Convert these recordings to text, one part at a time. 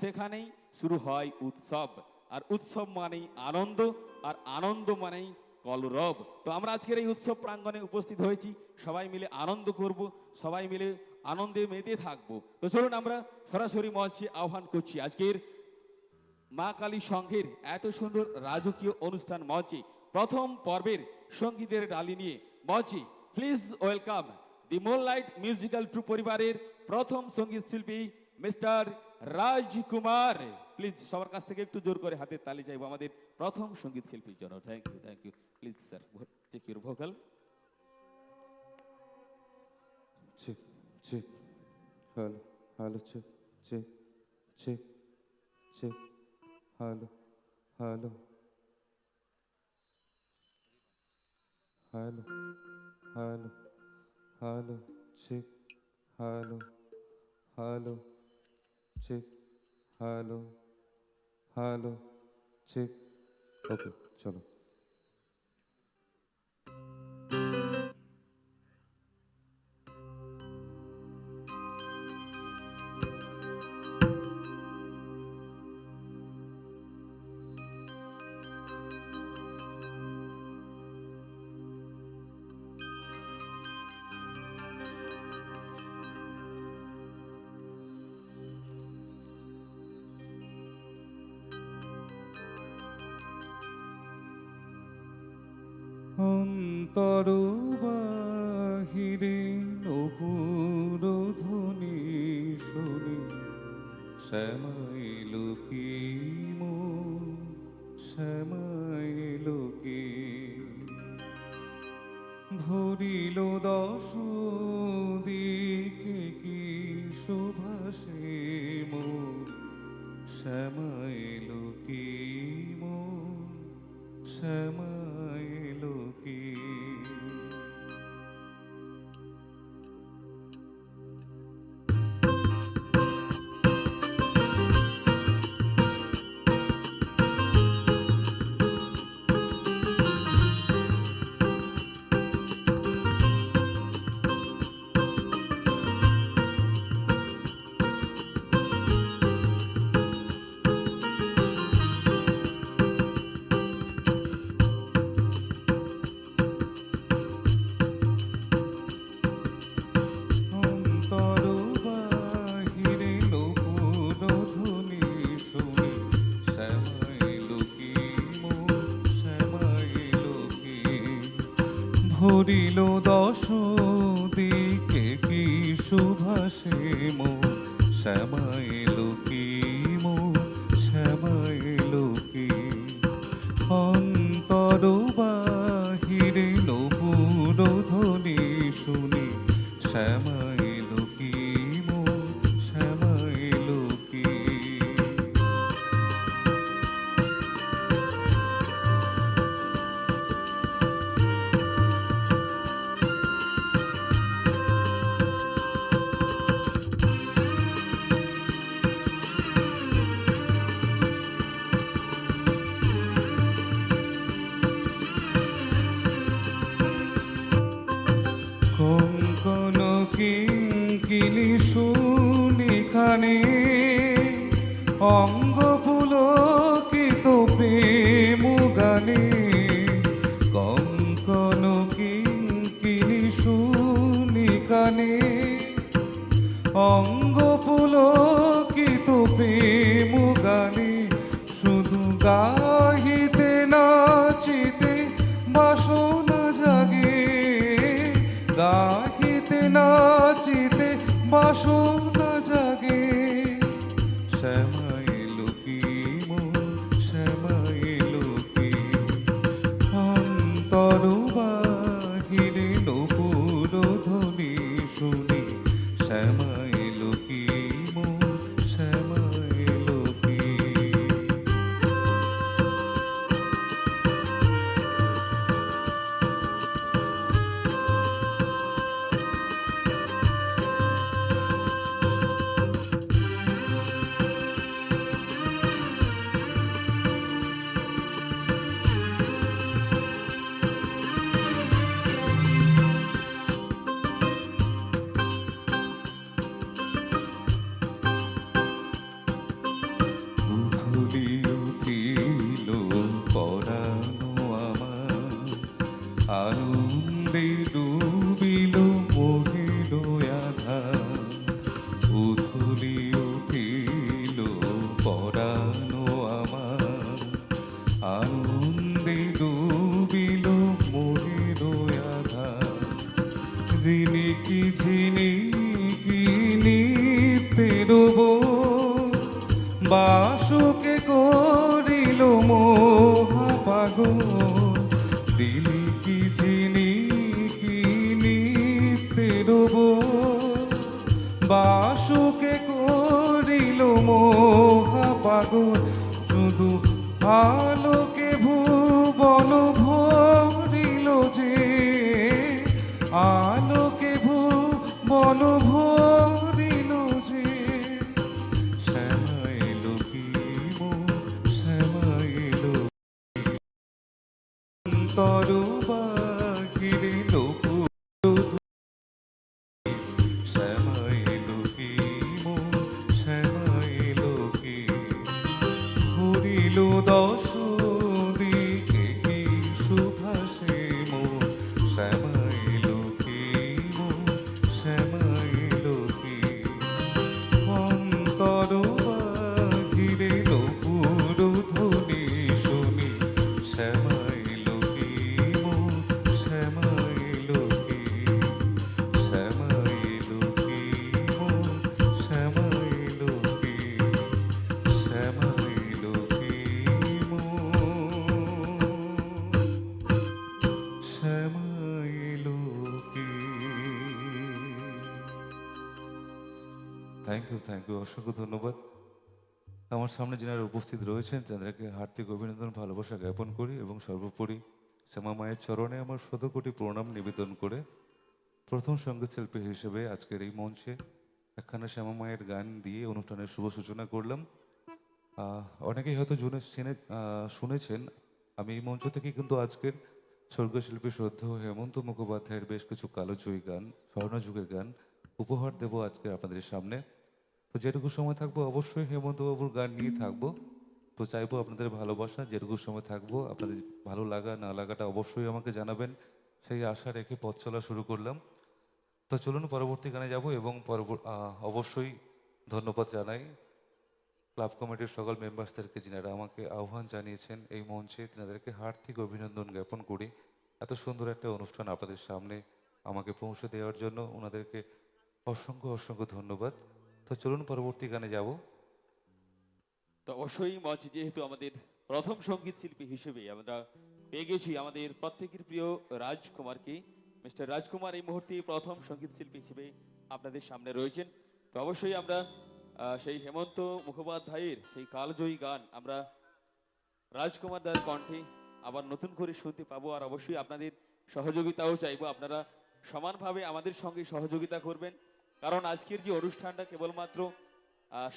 সেখানেই শুরু হয় উৎসব। আর উৎসব মানেই আনন্দ, আর আনন্দ মানেই কলরব। তো আমরা আজকের এই উৎসব প্রাঙ্গণে উপস্থিত হয়েছি। সবাই মিলে আনন্দ করব, সবাই মিলে আনন্দে মেতে থাকব। তো চলুন আমরা সরাসরি মঞ্চে আহ্বান করছি। আজকের মা কালী সংঘের এত সুন্দর রাজকীয় অনুষ্ঠান মঞ্চে, প্রথম পর্বের সঙ্গীতের ডালি নিয়ে মঞ্চে please welcome the moonlight musical troupe পরিবারের প্রথম সংগীত শিল্পী মিস্টার রাজকুমার। প্লিজ সবার কাছ থেকে একটু জোর করে হাতের তালি চাইব। আমাদের প্রথম সংগীত শিল্পীর জন্য। Thank you thank you please sir check your vocal check check hello hello check check check check hello hello hello hello hello check hello hello check, hello, hello, check. Okay, চলো শ্যামাইল কি মো শ্যামাইল কি ভরিল দশ দিকে কি শোভাসে মো শ্যামাইল কি মো শ্যামাইল ভরিল দশ ของ শ্যামাইল അരുളിടൂ ইউ থ্যাংক ইউ অসংখ্য ধন্যবাদ। আমার সামনে যারা উপস্থিত রয়েছেন তাদেরকে হার্দিক অভিনন্দন ভালোবাসা জ্ঞাপন করি এবং সর্বোপরি শ্যামা মায়ের চরণে আমার শতকোটি প্রণাম নিবেদন করে প্রথম সংগীত শিল্পী হিসেবে আজকের এই মঞ্চে একখানা শ্যামা মায়ের গান দিয়ে অনুষ্ঠানের শুভ সূচনা করলাম। অনেকেই হয়তো জুনে আহ, শুনেছেন আমি এই মঞ্চ থেকে কিন্তু আজকের স্বর্গশিল্পী শ্রদ্ধ হেমন্ত মুখোপাধ্যায়ের বেশ কিছু কালোজয়ী গান স্বর্ণযুগের গান উপহার দেব আজকে আপনাদের সামনে। তো যেটুকু সময় থাকব, অবশ্যই হেমন্ত বাবুর গান নিয়ে থাকব। তো চাইব আপনাদের ভালোবাসা, যেটুকু সময় থাকব, আপনাদের ভালো লাগা, না লাগাটা অবশ্যই আমাকে জানাবেন। সেই আশা রেখে পথ চলা শুরু করলাম। তো চলুন, পরবর্তী গানে যাব এবং অবশ্যই ধন্যবাদ জানাই। ক্লাব কমিটির সকল মেম্বার্সদেরকে যিনারা আমাকে আহ্বান জানিয়েছেন এই মঞ্চে, তিনাদেরকে হার্দিক অভিনন্দন জ্ঞাপন করি। এত সুন্দর একটা অনুষ্ঠান আপনাদের সামনে আমাকে পৌঁছে দেওয়ার জন্য ওনাদেরকে অসংখ্য অসংখ্য ধন্যবাদ। তো চলুন পরবর্তী গানে যাব। তো অবশ্যই মঞ্চ যেহেতু আমাদের প্রথম সংগীত শিল্পী হিসেবে আমরা পেয়ে গেছি আমাদের প্রত্যেকের প্রিয় রাজকুমারকে, মিস্টার রাজকুমার এই মুহূর্তে প্রথম সংগীত শিল্পী হিসেবে আপনাদের সামনে রয়েছেন। তো অবশ্যই আমরা সেই হেমন্ত মুখোপাধ্যায়ের সেই কালজয়ী গান আমরা রাজকুমার দার কণ্ঠে আবার নতুন করে শুনতে পাবো আর অবশ্যই আপনাদের সহযোগিতাও চাইব। আপনারা সমানভাবে আমাদের সঙ্গে সহযোগিতা করবেন। কারণ আজকের যে অনুষ্ঠানটা কেবলমাত্র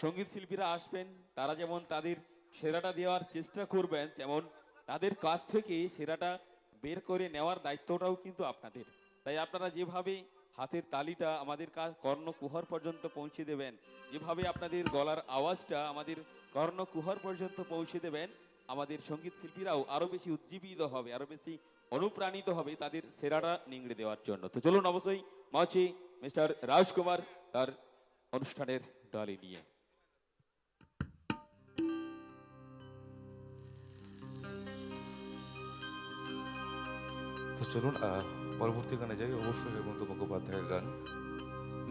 সংগীত শিল্পীরা আসবেন, তারা যেমন তাদের সেরাটা দেওয়ার চেষ্টা করবেন, তেমন তাদের কাছ থেকে সেরাটা বের করে নেওয়ার দায়িত্বটাও কিন্তু আপনাদের। তাই আপনারা যেভাবে হাতের তালিটা আমাদের কা- কর্ণ কুহর পর্যন্ত পৌঁছে দেবেন, যেভাবে আপনাদের গলার আওয়াজটা আমাদের কর্ণ কুহর পর্যন্ত পৌঁছে দেবেন, আমাদের সংগীত শিল্পীরাও আরও বেশি উজ্জীবিত হবে আরও বেশি অনুপ্রাণিত হবে তাদের সেরাটা নিংড়ে দেওয়ার জন্য। তো চলুন অবশ্যই মঞ্চে মিস্টার রাজকুমার তার অনুষ্ঠানের ডলি নিয়ে তো চলুন পরবর্তী গানে যাই। অবশ্যই হেমন্ত মুখোপাধ্যায়ের গান।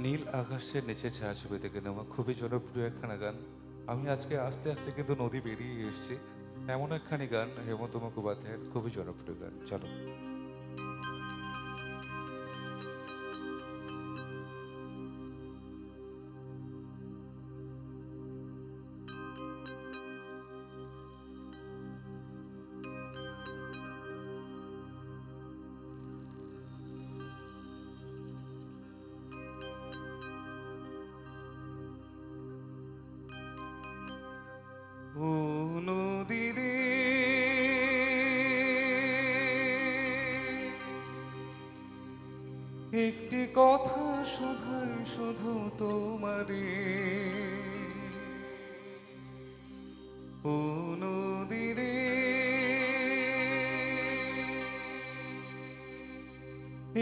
নীল আকাশের নিচে ছায়া ছবি থেকে নেওয়া খুবই জনপ্রিয় একখানা গান। আমি আজকে আস্তে আস্তে কিন্তু নদী বেরিয়ে এসেছি। এমন একখানি গান হেমন্ত মুখোপাধ্যায়ের খুবই জনপ্রিয় গান। চলো একটি কথা শুধুই শুধু তোমারে ও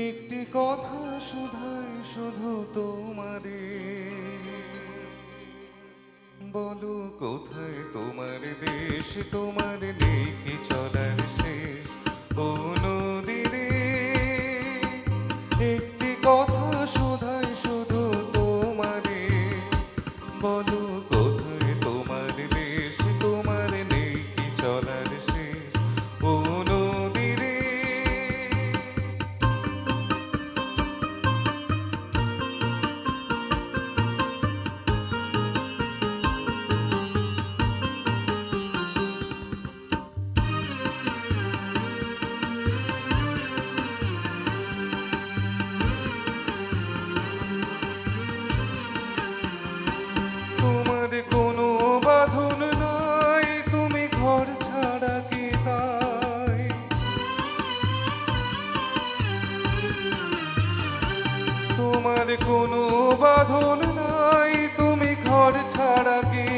একটি কথা শুধুই শুধু তোমারে বলো কোথায় তোমার দেশ, তোমার নেই কি চলার শেষ? বাঁধন নাই তুমি ঘর ছাড়া কি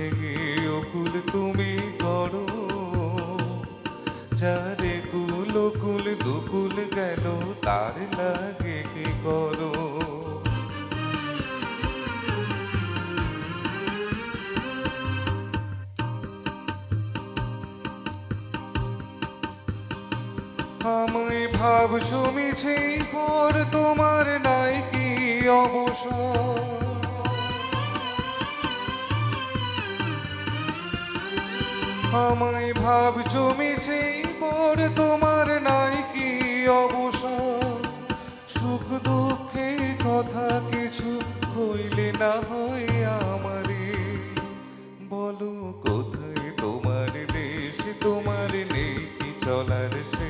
ভেঙে অকুল তুমি করো। যারে কুল কুল দুকুল গেল, তার লাগে কি করো? আমায় ভাব জমিছে পর তোমার নাই কি অবসর? আমায় ভাব জমেছে পর তোমার নাই কি অবসর? সুখ দুঃখের কথা কিছু হইলে না হয় আমারে। বলো কোথায় তোমার দেশ, তোমার নেই কি চলার সে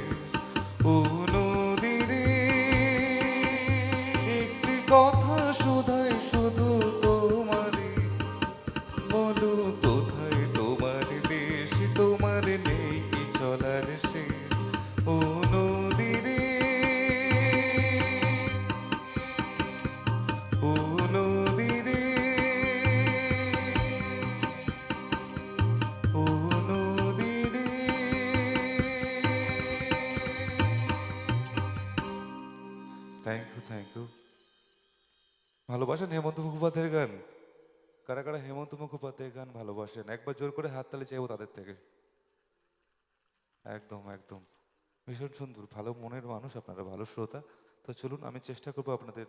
চলুন, আমি চেষ্টা করব আপনাদের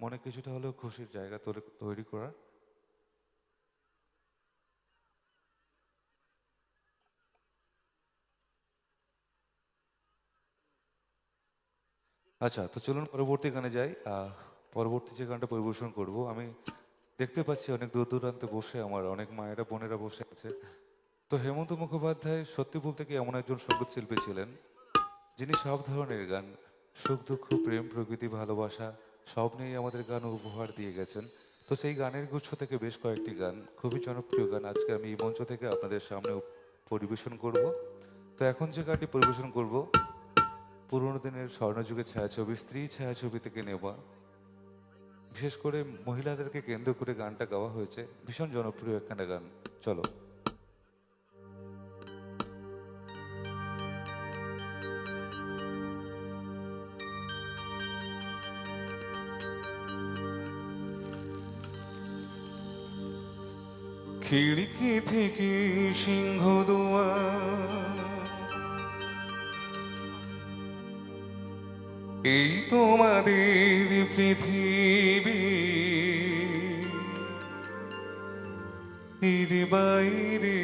মনে কিছুটা হলেও খুশির জায়গা তৈরি- করার। আচ্ছা তো চলুন পরবর্তী গানে যাই। পরবর্তী যে গানটা পরিবেশন করব, আমি দেখতে পাচ্ছি অনেক দূর দূরান্তে বসে আমার, অনেক মায়েরা, বোনেরা বসে আছে। তো হেমন্ত মুখোপাধ্যায় সত্যি বলতে কি এমন একজন সংগীত শিল্পী ছিলেন, যিনি সব ধরনের গান সুখ, দুঃখ, প্রেম, প্রকৃতি, ভালোবাসা, সব নিয়েই আমাদের গান উপহার দিয়ে গেছেন। তো সেই গানের গুচ্ছ থেকে বেশ কয়েকটি গান, খুবই জনপ্রিয় গান আজকে আমি এই মঞ্চ থেকে আপনাদের সামনে পরিবেশন করব। তো এখন যে গানটি পরিবেশন করব, পুরোনো দিনের স্বর্ণযুগের ছায়াছবি, স্ত্রী ছায়াছবি থেকে নেওয়া বিশেষ করে মহিলাদেরকে কেন্দ্র করে গানটা গাওয়া হয়েছে। ভীষণ জনপ্রিয় একখানা গান। চলো। খিড়কি থেকে সিংহ দোয়া এই তোমাদের পৃথিবী। বাইরে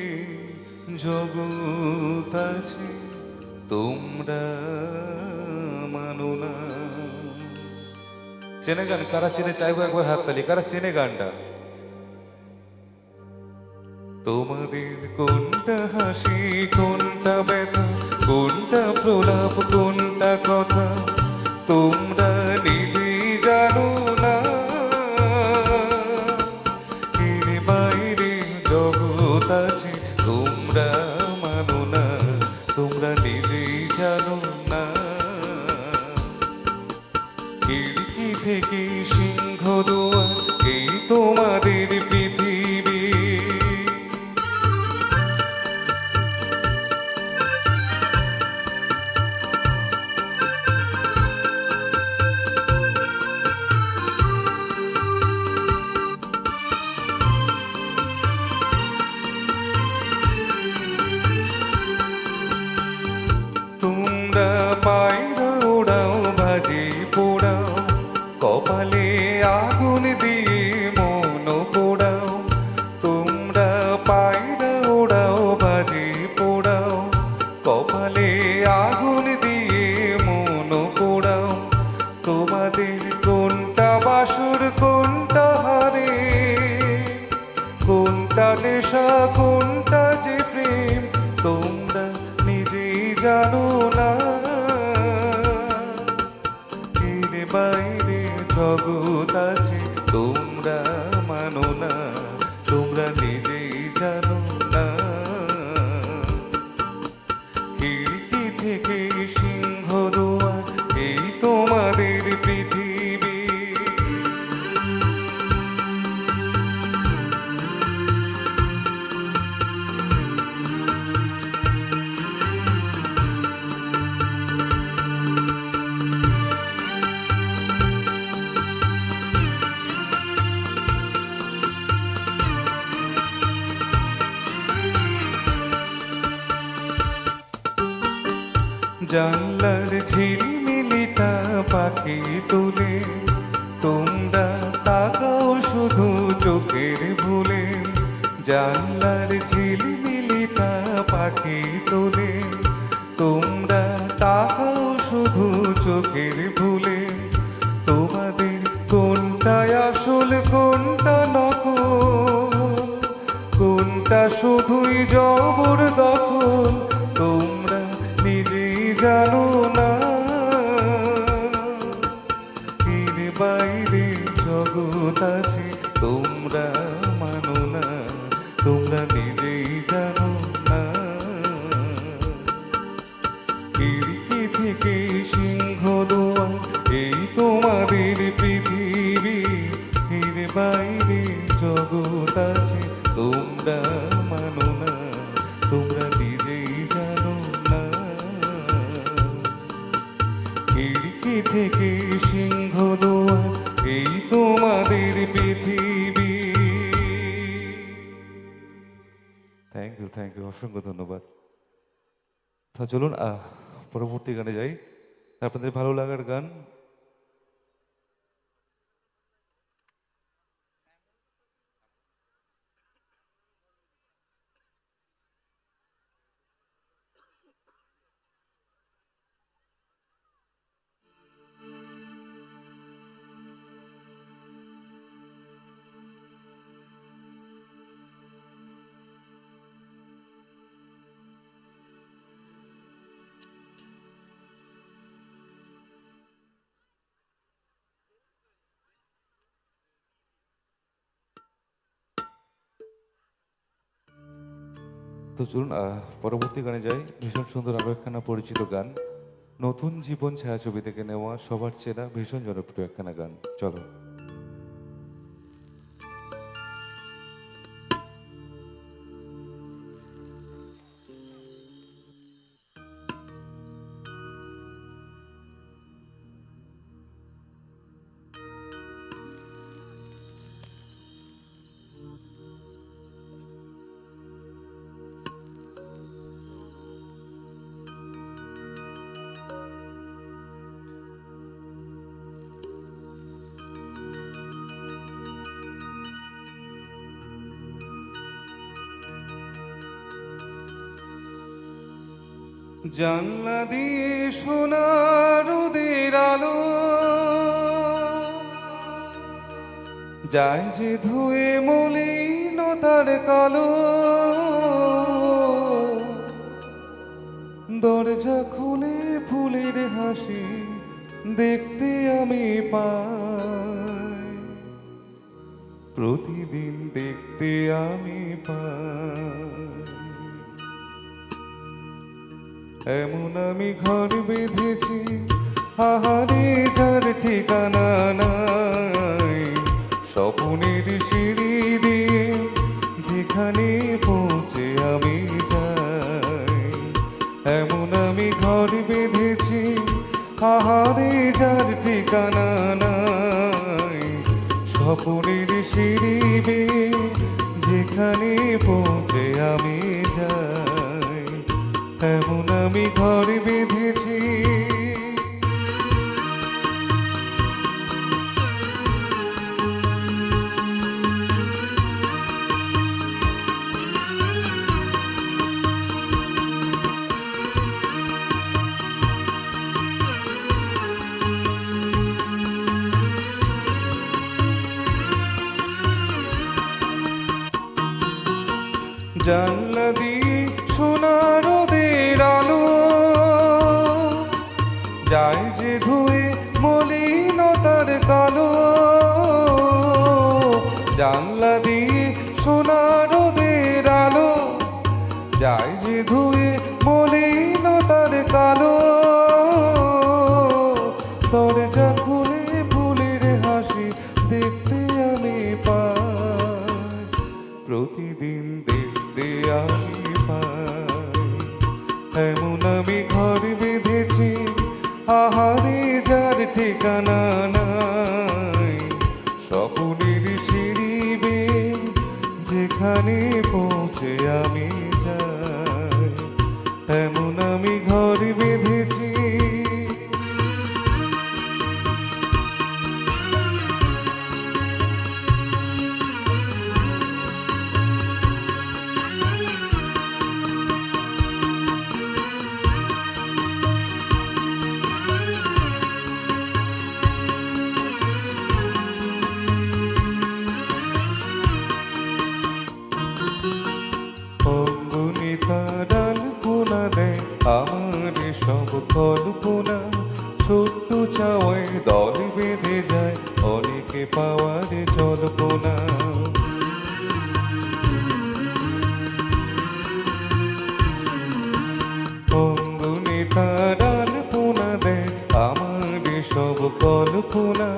জগৎ আছে, তোমরা মানো না। চেনে গান, কারা চেনে চাইব একবার হাততালি, কারা চেনে গানটা? তোমাদের কোনটা হাসি কোনটা ব্যথা কোনটা প্রলাপ কোনটা কথা? তোমরা নিজেই চলুন পরবর্তী গানে যাই। আপনাদের ভালো লাগার গান তো চলুন পরবর্তী গানে যাই। ভীষণ সুন্দর আরও একখানা পরিচিত গান। নতুন জীবন ছায়াছবি থেকে নেওয়া সবার চেনা ভীষণ জনপ্রিয় একখানা গান। চলো। জানলা দিয়ে সোনার রোদের আলো। যায় যে ধুয়ে মলিনতার কালো। দরজা খুলে ফুলের হাসি দেখতে আমি পাই। প্রতিদিন দেখতে আমি পাই। এমন আমি ঘর বেঁধেছি, আহারে যার ঠিকানা নাই। স্বপ্নের সিঁড়ি দিয়ে যেখানে পৌঁছে আমি যাই। এমন আমি ঘর বেঁধেছি, আহারে যার ঠিকানা নাই। স্বপ্নের সিঁড়ি দিয়ে যেখানে পৌঁছে আমি আমি ঘর বেঁধেছি। জানলা কল্পনা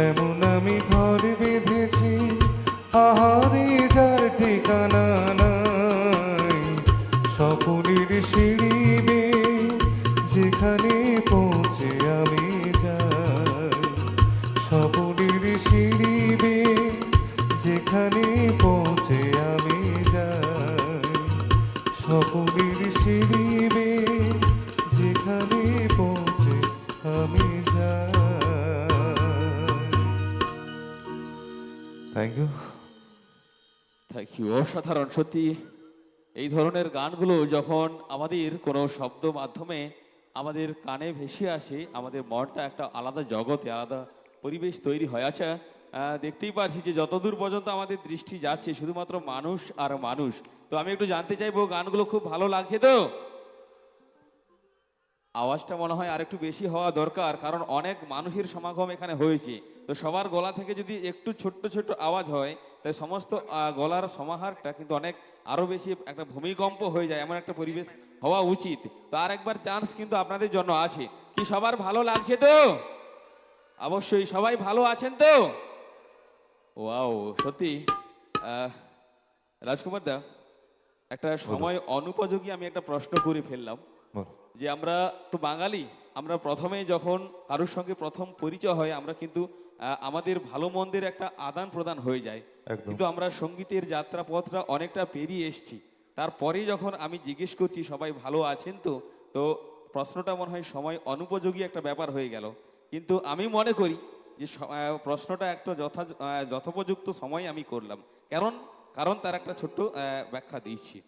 এমন আমি ঘর বেঁধেছি আহারে অসাধারণ, সত্যি। এই ধরনের গানগুলো যখন আমাদের কোনো শব্দ মাধ্যমে আমাদের কানে ভেসে আসে, আমাদের মনটা একটা আলাদা জগতে, আলাদা পরিবেশ তৈরি হয়ে। আছে দেখতেই পারছি যে যতদূর পর্যন্ত আমাদের দৃষ্টি যাচ্ছে, শুধুমাত্র মানুষ আর মানুষ। তো আমি একটু জানতে চাইব, গানগুলো খুব ভালো লাগছে তো? আওয়াজটা মনে হয় আরেকটু বেশি হওয়া দরকার কারণ অনেক মানুষের সমাগম এখানে হয়েছে। তো সবার গলা থেকে যদি একটু ছোট্ট ছোট্ট আওয়াজ হয় তাই সমস্ত গলার সমাহারটা কিন্তু অনেক আরও বেশি একটা ভূমিকম্প হয়ে যায় এমন একটা পরিবেশ হওয়া উচিত। তো আর একবার চান্স কিন্তু আপনাদের জন্য আছে। কি সবার ভালো লাগছে তো? অবশ্যই সবাই ভালো আছেন তো? ওয়াও সত্যি রাজকুমার দা একটা সময় অনুপযোগী আমি একটা প্রশ্ন করে ফেললাম। যে আমরা তো বাঙালি আমরা প্রথমে যখন কারোর সঙ্গে প্রথম পরিচয় হয় আমরা কিন্তু আমাদের ভালো মন্দের একটা আদান প্রদান হয়ে যায়। কিন্তু আমরা সঙ্গীতের যাত্রাপথটা অনেকটা পেরিয়ে এসেছি। তারপরে যখন আমি জিজ্ঞেস করছি সবাই ভালো আছেন তো? তো প্রশ্নটা মনে হয় সময় অনুপযোগী একটা ব্যাপার হয়ে গেল। কিন্তু আমি মনে করি যে প্রশ্নটা একটা যথা যথোপযুক্ত সময় আমি করলাম। কারণ কারণ তার একটা ছোট্ট ব্যাখ্যা দিচ্ছি।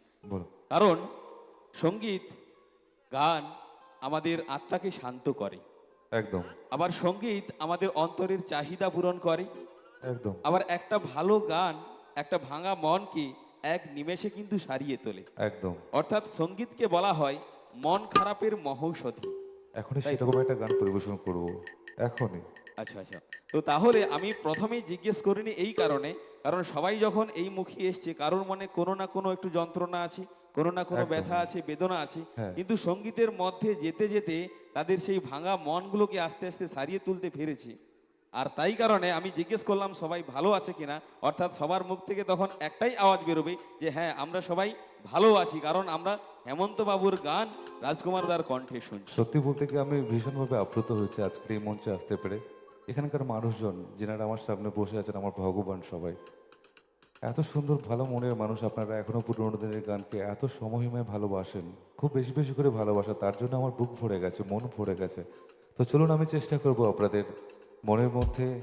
কারণ সংগীত গান আমাদের আত্মাকে শান্ত করে। একদম। আবার সংগীত আমাদের অন্তরের চাহিদা পূরণ করে। একদম। আবার একটা ভালো গান একটা ভাঙা মনকে এক নিমেষে কিন্তু সারিয়ে তোলে। একদম। অর্থাৎ সঙ্গীতকে বলা হয় মন খারাপের মহৌষধি। এখনই সেরকম একটা গান পরিবেশন করব। এখনই। আচ্ছা আচ্ছা। তো তাহলে আমি প্রথমেই জিজ্ঞেস করিনি এই কারণে কারণ সবাই যখন এই মুখে এসছে কারোর মনে কোনো না কোনো একটু যন্ত্রণা আছে কোনো না কোনো ব্যথা আছে বেদনা আছে হ্যাঁ। কিন্তু সঙ্গীতের মধ্যে যেতে যেতে তাদের সেই ভাঙা মনগুলোকে আস্তে আস্তে সারিয়ে তুলতে পেরেছে। আর তাই কারণে আমি জিজ্ঞেস করলাম সবাই ভালো আছে কিনা? অর্থাৎ সবার মুখ থেকে তখন একটাই আওয়াজ বেরোবে যে হ্যাঁ আমরা সবাই ভালো আছি কারণ আমরা হেমন্ত বাবুর গান রাজকুমার দার কণ্ঠে শুনছি। সত্যি বলতে কি আমি ভীষণভাবে আপ্লুত হয়েছি আজকের এই মঞ্চে আসতে পেরে। এখানকার মানুষজন যেনারা আমার সামনে বসে আছেন আমার ভগবান সবাই এত সুন্দর ভালো মনের মানুষ আপনারা এখনও পুরোনো দিনের গানকে এত সময়ময় ভালোবাসেন। খুব বেশি বেশি করে ভালোবাসা, তার জন্য আমার বুক ভরে গেছে, মন ভরে গেছে। তো চলুন আমি চেষ্টা করব আপনাদের মনের মধ্যে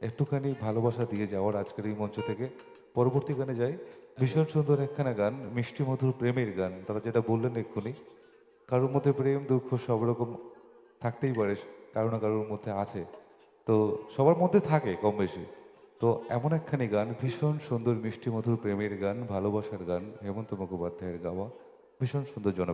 একটুখানি ভালোবাসা দিয়ে যাওয়ার আজকের এই মঞ্চ থেকে। পরবর্তী গানে যাই। ভীষণ সুন্দর একখানা গান, মিষ্টি মধুর প্রেমের গান। তারা যেটা বললেন এক্ষুনি, কারোর মধ্যে প্রেম, দুঃখ সব রকম থাকতেই পারে, কারও না কারোর মধ্যে আছে। তো সবার মধ্যে থাকে কম বেশি। তো এমন একখানি গান, ভীষণ সুন্দর মিষ্টি মধুর প্রেমের গান, ভালোবাসার গান, হেমন্ত মুখোপাধ্যায়ের গাওয়া, ভীষণ সুন্দর জনপ্রিয়।